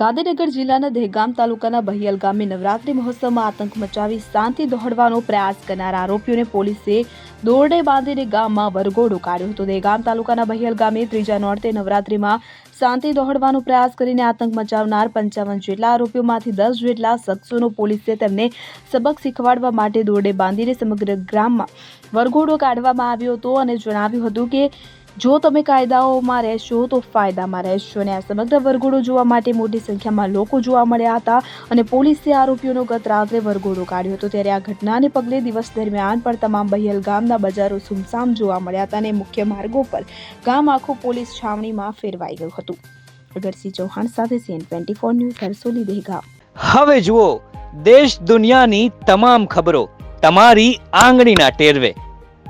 ગાંધીનગર જિલ્લાના દહેગામ તાલુકાના બહિયલ ગામે નવરાત્રી મહોત્સવમાં આતંક મચાવી શાંતિ દોહડવાનો પ્રયાસ કરનાર આરોપીઓને પોલીસે દોરડે બાંધીને ગામમાં વરઘોડો કાઢ્યો હતો. દહેગામ તાલુકાના બહિયલ ગામે ત્રીજા નોરતે નવરાત્રીમાં શાંતિ દોહડવાનો પ્રયાસ કરીને આતંક મચાવનાર પંચાવન જેટલા આરોપીઓમાંથી દસ જેટલા શખ્સોનો પોલીસે તેમને સબક શીખવાડવા માટે દોરડે બાંધીને સમગ્ર ગ્રામમાં વરઘોડો કાઢવામાં આવ્યો હતો અને જણાવ્યું હતું કે જો તમે કાયદાઓમાં રહેશો તો ફાયદામાં રહેશો અને આ સમગ્ર વરઘોડો જોવા માટે મોટી સંખ્યામાં લોકો જોવા મળ્યા હતા અને પોલીસે આરોપીઓનો ગત રાત્રે વરઘોડો કાઢ્યો હતો. ત્યારે આ ઘટનાને પગલે દિવસ દરમિયાન પણ તમામ બહિયલ ગામના બજારો સુમસામ જોવા મળ્યા હતા અને મુખ્ય માર્ગો પર ગામ આખું પોલીસ છાવણીમાં ફેરવાઈ ગયું હતું. અગરસિંહ ચૌહાણ સાથે CN twenty four news Harsoli Dehgam. હવે જુઓ, દેશ દુનિયાની તમામ ખબરો તમારી આંગળીના ટેરવે.